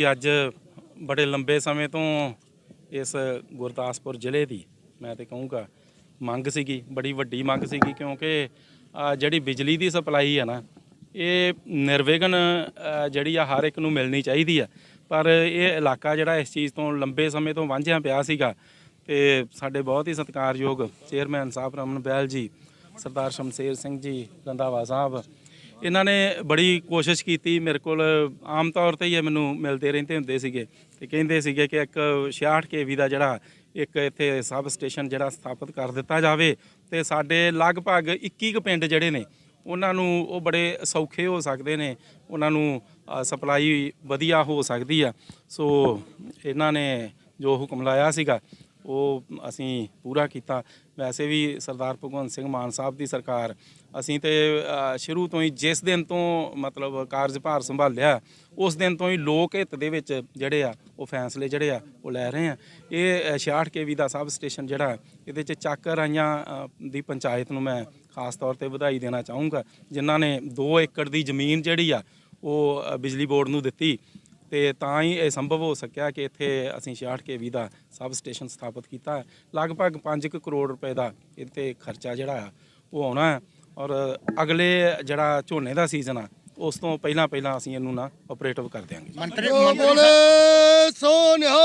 ਅੱਜ ਬੜੇ ਲੰਬੇ ਸਮੇਂ ਤੋਂ ਇਸ ਗੁਰਦਾਸਪੁਰ ਜ਼ਿਲ੍ਹੇ ਦੀ ਮੈਂ ਤੇ ਕਹੂੰਗਾ ਮੰਗ ਸੀਗੀ, ਬੜੀ ਵੱਡੀ ਮੰਗ ਸੀਗੀ ਕਿਉਂਕਿ ਜਿਹੜੀ ਬਿਜਲੀ ਦੀ ਸਪਲਾਈ ਹੈ ਨਾ, ਇਹ ਨਿਰਵਿਘਨ ਜਿਹੜੀ ਆ ਹਰ ਇੱਕ ਨੂੰ ਮਿਲਣੀ ਚਾਹੀਦੀ ਆ। ਪਰ ਇਹ ਇਲਾਕਾ ਜਿਹੜਾ ਇਸ ਚੀਜ਼ ਤੋਂ ਲੰਬੇ ਸਮੇਂ ਤੋਂ ਵਾਂਝਿਆ ਪਿਆ ਸੀਗਾ ਤੇ ਸਾਡੇ ਬਹੁਤ ਹੀ ਸਤਿਕਾਰਯੋਗ ਚੇਅਰਮੈਨ ਸਾਹਿਬ ਰਮਨ ਬੈਲ ਜੀ, ਸਰਦਾਰ ਸ਼ਮਸ਼ੇਰ ਸਿੰਘ ਜੀ ਰੰਧਾਵਾ ਸਾਹਿਬ ਇਹਨਾਂ ਨੇ ਬੜੀ ਕੋਸ਼ਿਸ਼ ਕੀਤੀ, ਮੇਰੇ ਕੋਲ ਆਮ ਤੌਰ ਤੇ ਹੀ ਇਹ ਮੈਨੂੰ ਮਿਲਦੇ ਰਹਿੰਦੇ ਹੁੰਦੇ ਸੀਗੇ ਤੇ ਕਹਿੰਦੇ ਸੀਗੇ ਕਿ ਇੱਕ 66 ਕੇਵੀ ਦਾ ਜਿਹੜਾ ਇੱਕ ਇੱਥੇ ਸਬ ਸਟੇਸ਼ਨ ਜਿਹੜਾ ਸਥਾਪਿਤ ਕਰ ਦਿੱਤਾ ਜਾਵੇ ਤੇ ਸਾਡੇ ਲਗਭਗ 21 ਕੁ ਪਿੰਡ ਜਿਹੜੇ ਨੇ, ਉਹਨਾਂ ਨੂੰ ਉਹ ਬੜੇ ਸੌਖੇ ਹੋ ਸਕਦੇ ਨੇ, ਉਹਨਾਂ ਨੂੰ ਸਪਲਾਈ ਵਧੀਆ ਹੋ ਸਕਦੀ ਆ। ਸੋ ਇਹਨਾਂ ਨੇ ਜੋ ਹੁਕਮ ਲਾਇਆ ਸੀਗਾ ਉਹ ਅਸੀਂ ਪੂਰਾ ਕੀਤਾ। ਵੈਸੇ ਵੀ ਸਰਦਾਰ ਭਗਵੰਤ ਸਿੰਘ ਮਾਨ ਸਾਹਿਬ ਦੀ ਸਰਕਾਰ ਅਸੀਂ ਤੇ ਸ਼ੁਰੂ ਤੋਂ ਹੀ ਜਿਸ ਦਿਨ ਤੋਂ ਮਤਲਬ ਕਾਰਜਭਾਰ ਸੰਭਾਲਿਆ ਉਸ ਦਿਨ ਤੋਂ ਹੀ ਲੋਕ ਹਿੱਤ ਦੇ ਵਿੱਚ ਜਿਹੜੇ ਆ ਉਹ ਫੈਸਲੇ ਜਿਹੜੇ ਆ ਉਹ ਲੈ ਰਹੇ ਆ। ਇਹ ਅ, 66 ਕੇਵੀ ਦਾ ਸਬ ਸਟੇਸ਼ਨ ਜਿਹੜਾ ਇਹਦੇ ਚ ਚੱਕ ਰਾਈਆਂ ਦੀ ਪੰਚਾਇਤ ਨੂੰ ਮੈਂ ਖਾਸ ਤੌਰ ਤੇ ਵਧਾਈ ਦੇਣਾ ਚਾਹੂੰਗਾ ਜਿਨ੍ਹਾਂ ਨੇ 2 ਏਕੜ ਦੀ ਜ਼ਮੀਨ ਜਿਹੜੀ ਆ ਉਹ ਬਿਜਲੀ ਬੋਰਡ ਨੂੰ ਦਿੱਤੀ। ਤੇ ਤਾਂ ਹੀ ਇਹ ਸੰਭਵ ਹੋ ਸਕਿਆ ਕਿ ਇੱਥੇ ਅਸੀਂ 66 ਕੇਵੀ ਦਾ ਸਬ ਸਟੇਸ਼ਨ ਸਥਾਪਿਤ ਕੀਤਾ ਹੈ। ਲਗਭਗ 5 ਕਰੋੜ ਰੁਪਏ ਦਾ ਇੱਥੇ ਖਰਚਾ ਜਿਹੜਾ ਆ ਉਹ ਆਉਣਾ ਹੈ ਔਰ ਅਗਲੇ ਜਿਹੜਾ ਝੋਨੇ ਦਾ ਸੀਜ਼ਨ ਆ ਉਸ ਤੋਂ ਪਹਿਲਾਂ ਪਹਿਲਾਂ ਅਸੀਂ ਇਹਨੂੰ ਨਾ ਆਪਰੇਟਿਵ ਕਰ ਦਿਆਂਗੇ। ਮੰਤਰੀ ਜੋ ਮੰਤਰੀ ਬੋਲੇ ਸੋਨਿਹਾ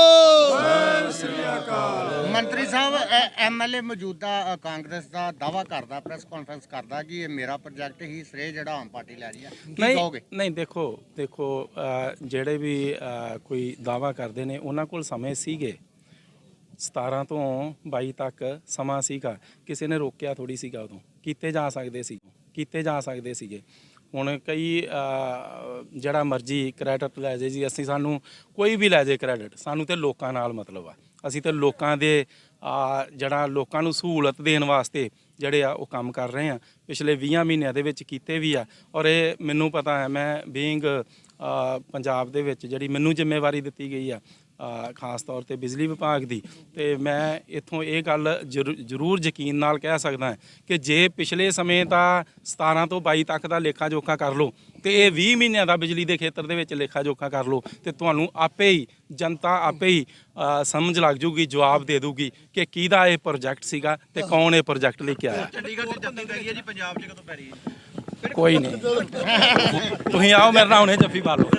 ਮੰਤਰੀ ਸਾਹਿਬ ਐਮਐਲਏ ਮੌਜੂਦਾ ਕਾਂਗਰਸ ਦਾ ਦਾਵਾ ਕਰਦਾ ਪ੍ਰੈਸ ਕਾਨਫਰੰਸ ਕਰਦਾ ਕਿ ਇਹ ਮੇਰਾ ਪ੍ਰੋਜੈਕਟ ਹੀ ਸ੍ਰੇ ਜਿਹੜਾ ਆਮ ਪਾਰਟੀ ਲੈ ਰਹੀ ਹੈ ਕੀ ਕਹੋਗੇ? ਨਹੀਂ ਦੇਖੋ ਦੇਖੋ ਜਿਹੜੇ ਵੀ ਕੋਈ ਦਾਵਾ ਕਰਦੇ ਨੇ ਉਹਨਾਂ ਕੋਲ ਸਮੇਂ ਸੀਗੇ। 17 ਤੋਂ 22 ਤੱਕ ਸਮਾਂ ਸੀਗਾ। ਕਿਸੇ ਨੇ ਰੋਕਿਆ ਥੋੜੀ ਸੀਗਾ ਉਦੋਂ। ਕੀਤੇ ਜਾ ਸਕਦੇ ਸੀ ਕੀਤੇ ਜਾ ਸਕਦੇ ਸੀਗੇ। ਹੁਣ ਕਈ ਜਿਹੜਾ ਮਰਜ਼ੀ ਕ੍ਰੈਡਿਟ ਲੈ ਜੇ ਜੀ ਅਸੀਂ ਸਾਨੂੰ ਕੋਈ ਵੀ ਲੈ ਜੇ ਕ੍ਰੈਡਿਟ ਸਾਨੂੰ ਤੇ ਲੋਕਾਂ ਨਾਲ ਮਤਲਬ ਆ। ਅਸੀਂ ਤਾਂ ਲੋਕਾਂ ਦੇ ਜਿਹੜਾ ਲੋਕਾਂ ਨੂੰ ਸਹੂਲਤ ਦੇਣ ਵਾਸਤੇ ਜਿਹੜੇ ਆ ਉਹ ਕੰਮ ਕਰ ਰਹੇ ਆ ਪਿਛਲੇ 20 ਮਹੀਨਿਆਂ ਦੇ ਵਿੱਚ ਕੀਤੇ ਵੀ ਆ। ਔਰ ਇਹ ਮੈਨੂੰ ਪਤਾ ਹੈ, ਮੈਂ ਬੀਇੰਗ ਪੰਜਾਬ ਦੇ ਵਿੱਚ ਜਿਹੜੀ ਮੈਨੂੰ ਜ਼ਿੰਮੇਵਾਰੀ ਦਿੱਤੀ ਗਈ ਆ ਖਾਸ ਤੌਰ ਤੇ ਬਿਜਲੀ ਵਿਭਾਗ ਦੀ। ਤੇ ਮੈਂ ਇੱਥੋਂ ਇਹ ਗੱਲ ਜ਼ਰੂ- ਜ਼ਰੂਰ ਯਕੀਨ ਨਾਲ ਕਹਿ ਸਕਦਾ ਕਿ ਜੇ ਪਿਛਲੇ ਸਮੇਂ ਦਾ 17 ਤੋਂ 22 ਤੱਕ ਦਾ ਲੇਖਾ ਜੋਖਾ ਕਰ ਲਓ, ਤੇ ਇਹ 20 ਮਹੀਨਿਆਂ ਦਾ ਬਿਜਲੀ ਦੇ ਖੇਤਰ ਦੇ ਵਿੱਚ ਲੇਖਾ ਜੋਖਾ ਕਰ ਲਓ, ਤੇ ਤੁਹਾਨੂੰ ਆਪੇ ਹੀ, ਜਨਤਾ ਆਪੇ ਹੀ ਸਮਝ ਲੱਗ ਜੂਗੀ, ਜਵਾਬ ਦੇ ਦੂਗੀ ਕਿ ਕਿਹਦਾ ਇਹ ਪ੍ਰੋਜੈਕਟ ਸੀਗਾ ਤੇ ਕੌਣ ਇਹ ਪ੍ਰੋਜੈਕਟ ਲੈ ਕੇ ਆਇਆ। ਚੰਡੀਗੜ੍ਹ ਚ ਜੱਫੀ ਪੈ ਗਈ ਹੈ ਜੀ, ਪੰਜਾਬ 'ਚ ਕਦੋਂ ਪੈ ਰਹੀ ਹੈ? ਕੋਈ ਨਹੀਂ। ਤੁਸੀਂ ਆਓ ਮੇਰੇ ਨਾਲ ਹੁਣੇ ਜੱਫੀ ਪਾ ਲਓ।